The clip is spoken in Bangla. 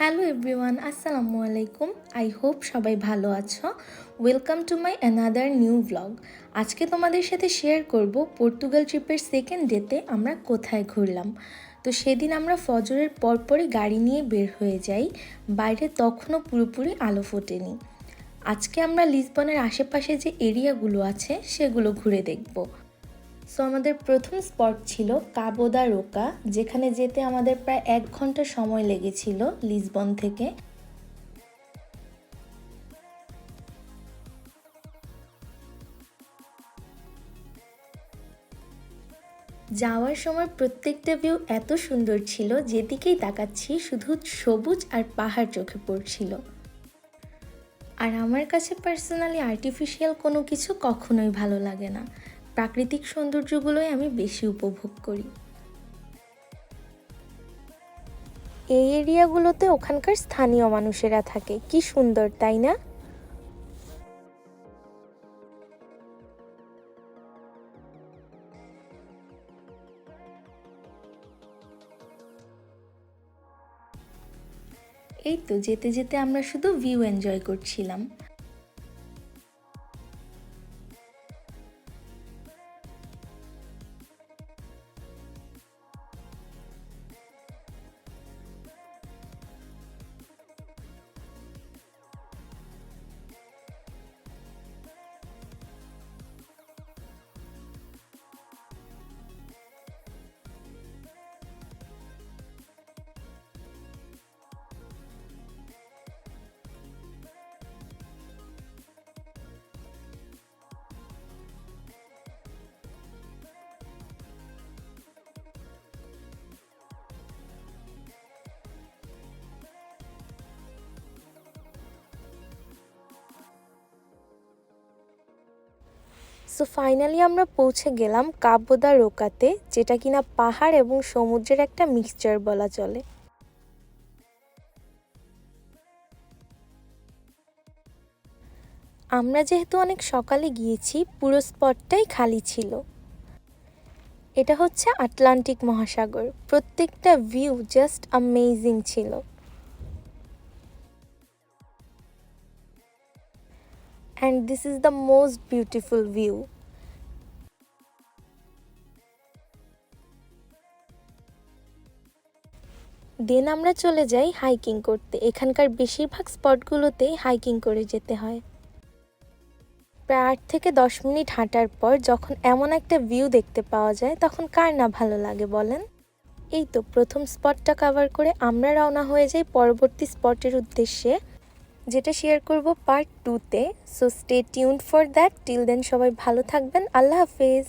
হ্যালো এভরিওয়ান আসসালামু আলাইকুম আই হোপ সবাই ভালো আছো। Welcome to my another new blog আজকে তোমাদের সাথে শেয়ার করব পর্তুগাল ট্রিপের সেকেন্ড ডেতে আমরা কোথায় ঘুরলাম। তো সেদিন আমরা ফজরের পরপরই গাড়ি নিয়ে বের হয়ে যাই। বাইরে তখনও পুরোপুরি আলো ফোটেনি। আজকে আমরা লিসবনের আশেপাশে যে এরিয়াগুলো আছে, সেগুলো ঘুরে দেখব। সো আমাদের প্রথম স্পট ছিল কাবোদা রোকা, যেখানে যেতে আমাদের প্রায় এক ঘণ্টা সময় লেগেছিল লিসবন থেকে। যাওয়ার সময় প্রত্যেকটা ভিউ এত সুন্দর ছিল, যেদিকেই তাকাচ্ছি শুধু সবুজ আর পাহাড় চোখে পড়ছিল। আর আমার কাছে পার্সোনালি আর্টিফিশিয়াল কোনো কিছু কখনোই ভালো লাগে না। প্রাকৃতিক সৌন্দর্যগুলোই আমি বেশি উপভোগ করি। এই এরিয়াগুলোতে ওখানকার স্থানীয় মানুষেরা থাকে। কি সুন্দর, তাই না? এই তো, যেতে যেতে আমরা শুধু ভিউ এনজয় করছিলাম। সো ফাইনালি আমরা পৌঁছে গেলাম কাব্যদা রোকাতে, যেটা কিনা পাহাড় এবং সমুদ্রের একটা মিক্সচার বলা চলে। আমরা যেহেতু অনেক সকালে গিয়েছি, পুরো স্পটটাই খালি ছিল। এটা হচ্ছে আটলান্টিক মহাসাগর। প্রত্যেকটা ভিউ জাস্ট অ্যামেজিং ছিল। And this is the most beautiful view. Then আমরা চলে যাই হাইকিং করতে। এখানকার বেশিরভাগ স্পটগুলোতেই হাইকিং করে যেতে হয়। প্রায় আট থেকে দশ মিনিট হাঁটার পর যখন এমন একটা ভিউ দেখতে পাওয়া যায়, তখন কার না ভালো লাগে বলেন? এই তো প্রথম স্পটটা কভার করে আমরা রওনা হয়ে যাই পরবর্তী স্পটের উদ্দেশ্যে। যেটা শেয়ার করব পার্ট টুতে so stay tune for that till then সবাই ভালো থাকবেন। আল্লাহ হাফেজ।